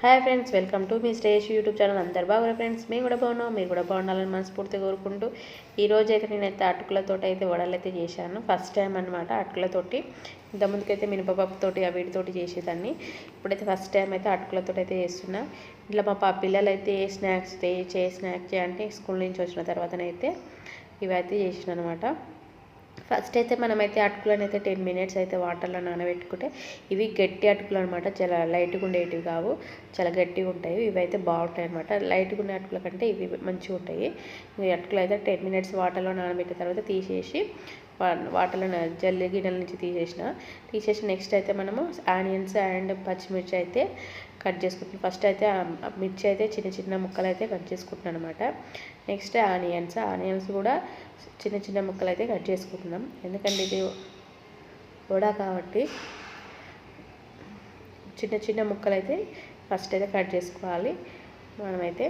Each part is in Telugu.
హాయ్ ఫ్రెండ్స్ వెల్కమ్ టు మీ స్టేజ్ యూట్యూబ్ ఛానల్ అందరు బాగున్నారు ఫ్రెండ్స్ మేము కూడా బాగున్నాం. మీరు కూడా బాగుండాలని మనస్ఫూర్తిగా కోరుకుంటూ ఈరోజు అయితే నేనైతే అటుకులతోటి అయితే వడలైతే చేశాను. ఫస్ట్ టైం అనమాట అటుకులతోటి. ఇంతకుముందుకైతే మినపప్పుతోటి వీటితోటి చేసేదాన్ని. ఇప్పుడైతే ఫస్ట్ టైం అయితే అటుకులతోటి అయితే చేస్తున్నా. ఇట్లా మా పా పిల్లలు అయితే ఏ స్నాక్స్ చే స్నాక్స్ అంటే స్కూల్ నుంచి వచ్చిన తర్వాతనైతే ఇవైతే చేసిన అనమాట ఫస్ట్ అయితే మనమైతే అటుకులను అయితే టెన్ మినిట్స్ అయితే వాటర్లో నానబెట్టుకుంటే ఇవి గట్టి అటుకులు అనమాట చాలా లైట్గా ఉండేటివి కావు. చాలా గట్టిగా ఉంటాయి. ఇవి అయితే బాగుంటాయి అనమాట లైట్గా ఉండే అటుకుల కంటే ఇవి మంచిగా ఉంటాయి. ఈ అటుకులు అయితే టెన్ మినిట్స్ వాటర్లో నానబెట్టిన తర్వాత తీసేసి వాటర్లో జల్లి గిన్నెల నుంచి తీసేసిన. తీసేసి నెక్స్ట్ అయితే మనము ఆనియన్స్ అండ్ పచ్చిమిర్చి అయితే కట్ చేసుకుంటున్నాం ఫస్ట్ అయితే మిర్చి అయితే చిన్న చిన్న ముక్కలు అయితే కట్ చేసుకుంటున్నాను అనమాట నెక్స్ట్ ఆనియన్స్. ఆనియన్స్ కూడా చిన్న చిన్న ముక్కలు అయితే కట్ చేసుకుంటున్నాం. ఎందుకంటే ఇది వడ కాబట్టి చిన్న చిన్న ముక్కలు అయితే ఫస్ట్ అయితే కట్ చేసుకోవాలి. మనమైతే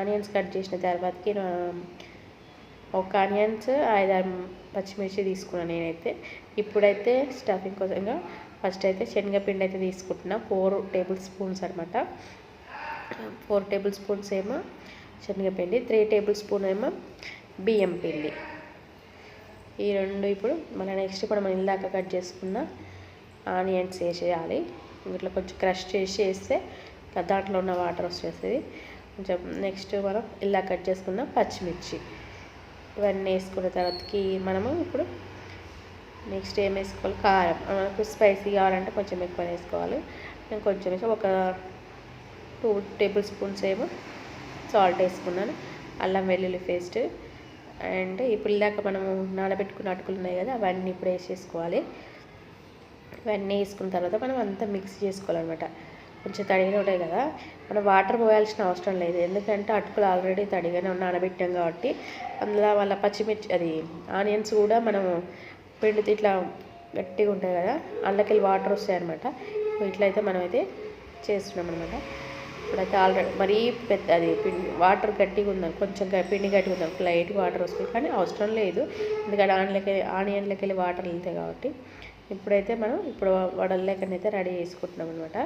ఆనియన్స్ కట్ చేసిన తర్వాతకి ఒక ఆనియన్స్ ఐదారు పచ్చిమిర్చి తీసుకున్నాను నేనైతే. ఇప్పుడైతే స్టఫింగ్ కోసంగా ఫస్ట్ అయితే శనగపిండి అయితే తీసుకుంటున్నా. ఫోర్ టేబుల్ స్పూన్స్ అనమాట ఫోర్ టేబుల్ స్పూన్స్ ఏమో శనగపిండి త్రీ టేబుల్ స్పూన్ ఏమో బియ్యం పిండి. ఈ రెండు ఇప్పుడు మన నెక్స్ట్ ఇప్పుడు మనం ఇందాక కట్ చేసుకున్న ఆనియన్స్ వేసేయాలి. ఇట్లా కొంచెం క్రష్ చేసి వేస్తే దాంట్లో ఉన్న వాటర్ వచ్చేస్తుంది కొంచెం నెక్స్ట్ మనం ఇలా కట్ చేసుకున్న పచ్చిమిర్చి. ఇవన్నీ వేసుకున్న తర్వాతకి మనము ఇప్పుడు నెక్స్ట్ ఏం వేసుకోవాలి? కారం. మనకు స్పైసీ కావాలంటే కొంచెం ఎక్కువ వేసుకోవాలి. నేను కొంచెం వేసి ఒక టూ టేబుల్ స్పూన్స్ ఏమో సాల్ట్ వేసుకున్నాను. అల్లం వెల్లుల్లి పేస్ట్. అండ్ ఇప్పుడు దాకా మనము నానబెట్టుకున్న అటుకులు ఉన్నాయి కదా అవన్నీ ఇప్పుడు వేసేసుకోవాలి. ఇవన్నీ వేసుకున్న తర్వాత మనం అంతా మిక్స్ చేసుకోవాలన్నమాట. కొంచెం తడిగానే ఉంటాయి కదా. మనం వాటర్ పోయాల్సిన అవసరం లేదు. ఎందుకంటే అటుకులు ఆల్రెడీ తడిగానే నానబెట్టాం కాబట్టి అందులో వాళ్ళ పచ్చిమిర్చి అది ఆనియన్స్ కూడా మనము పిండితే ఇట్లా గట్టిగా ఉంటాయి కదా అందులోకి వాటర్ వస్తాయి అనమాట ఇట్లయితే మనమైతే చేస్తున్నాం అనమాట ఇప్పుడైతే ఆల్రెడీ మరీ పెద్ద అది పిండి వాటర్ గట్టిగా ఉందని కొంచెం పిండి గట్టిగా ఉందని లైట్ వాటర్ వస్తుంది. కానీ అవసరం లేదు. ఎందుకంటే ఆనియన్లకి ఆనియన్లకి వెళ్ళి వాటర్ వెళ్తాయి కాబట్టి. ఇప్పుడైతే మనం ఇప్పుడు వడల్లేకనైతే రెడీ చేసుకుంటున్నాం అనమాట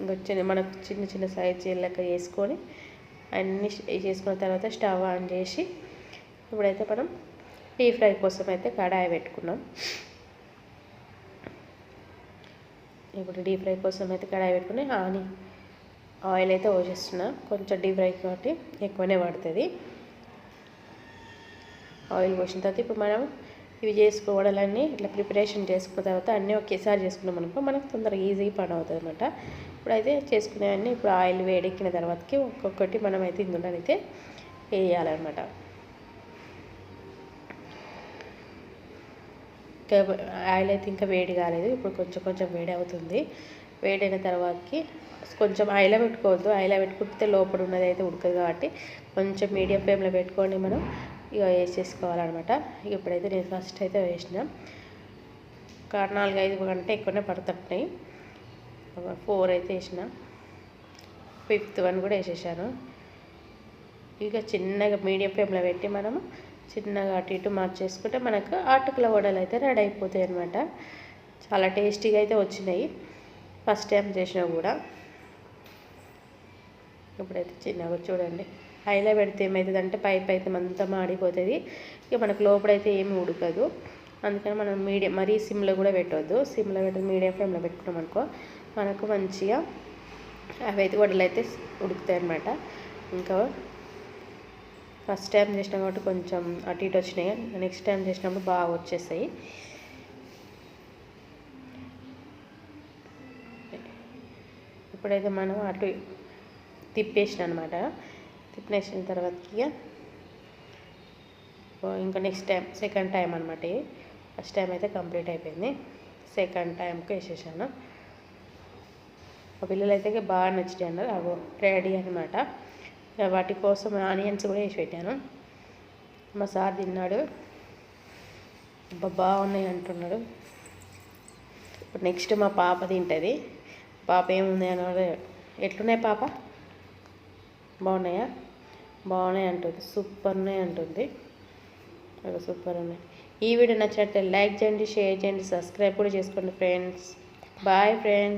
ఇంకొచ్చిన మనకు చిన్న చిన్న సైజ్ లెక్క వేసుకొని అన్నీ చేసుకున్న తర్వాత స్టవ్ ఆన్ చేసి ఇప్పుడైతే మనం డీప్ ఫ్రై కోసం అయితే కడాయి పెట్టుకున్నాం. ఇప్పుడు డీప్ ఫ్రై కోసం అయితే కడాయి పెట్టుకుని ఆని ఆయిల్ అయితే పోసేస్తున్నా. కొంచెం డీప్ ఫ్రై కాబట్టి ఎక్కువనే పడుతుంది. ఆయిల్ పోసిన తర్వాత ఇప్పుడు మనం ఇవి చేసుకోవడాలన్నీ ఇట్లా ప్రిపరేషన్ చేసుకున్న తర్వాత అన్నీ ఒకేసారి చేసుకున్నాం అనుకో మనకు తొందరగా ఈజీగా పని అవుతుంది అనమాట ఇప్పుడైతే చేసుకునేవన్నీ ఇప్పుడు ఆయిల్ వేడెక్కిన తర్వాతకి ఒక్కొక్కటి మనం అయితే ఇందులో అయితే వేయాలన్నమాట. ఆయిల్ అయితే ఇంకా వేడి కాలేదు. ఇప్పుడు కొంచెం కొంచెం వేడి అవుతుంది. వేడైన తర్వాతకి కొంచెం ఆయిల్ పెట్టుకోవద్దు. ఆయిల్ పెట్టుకుంటే లోపల ఉన్నది అయితే ఉడకదు కాబట్టి కొంచెం మీడియం ఫ్లేమ్లో పెట్టుకొని మనం ఇక వేసేసుకోవాలన్నమాట ఇక ఇప్పుడైతే నేను ఫస్ట్ అయితే వేసిన. ఒక నాలుగు ఐదు గంట ఎక్కువనే పడుతున్నాయి. ఫోర్ అయితే వేసిన. ఫిఫ్త్ వన్ కూడా వేసేసాను. ఇక చిన్నగా మీడియం ఫ్లేమ్లో పెట్టి మనము చిన్నగా అటు ఇటు మార్చేసుకుంటే మనకు అటుకుల వడలు అయితే రెడీ అయిపోతాయి అనమాట చాలా టేస్టీగా అయితే వచ్చినాయి. ఫస్ట్ టైం చేసినా కూడా. ఇప్పుడైతే చిన్నగా చూడండి. హైలో పెడితే ఏమవుతుందంటే పైప్ అయితే అంతా మాడిపోతుంది. ఇక మనకు లోపలైతే ఏమి ఉడకదు. అందుకని మనం మీడియం మరీ సిమ్లో కూడా పెట్టవద్దు సిమ్లో పెట్టి మీడియం ఫ్లేమ్లో పెట్టుకున్నాం అనుకో మనకు మంచిగా అవి అయితే వడలు అయితే ఉడుకుతాయి అనమాట ఇంకా ఫస్ట్ టైం చేసినా కాబట్టి కొంచెం అటు ఇటు వచ్చినాయి. నెక్స్ట్ టైం చేసినప్పుడు బాగా వచ్చేసాయి. ఇప్పుడైతే మనం అటు తిప్పేసిన అనమాట తిప్పేసిన తర్వాతకి ఇంకా నెక్స్ట్ టైం సెకండ్ టైం అనమాట ఫస్ట్ టైం అయితే కంప్లీట్ అయిపోయింది. సెకండ్ టైంకి వేసేసాను మా పిల్లలు అయితే బాగా నచ్చినాయి అన్నారు. అవి రెడీ అనమాట వాటి కోసం ఆనియన్స్ కూడా వేసి పెట్టాను. మా సార్ తిన్నాడు. బాగున్నాయి అంటున్నాడు. ఇప్పుడు నెక్స్ట్ మా పాప తింటుంది. పాప ఏముంది అన్నది ఎట్లున్నాయి పాప? బాగున్నాయా? బాగున్నాయి అంటుంది. సూపర్ ఉన్నాయి అంటుంది. సూపర్ ఉన్నాయి. ఈ వీడియో నచ్చినట్లయితే లైక్ చేయండి షేర్ చేయండి సబ్స్క్రైబ్ కూడా చేసుకోండి ఫ్రెండ్స్. Bye friends.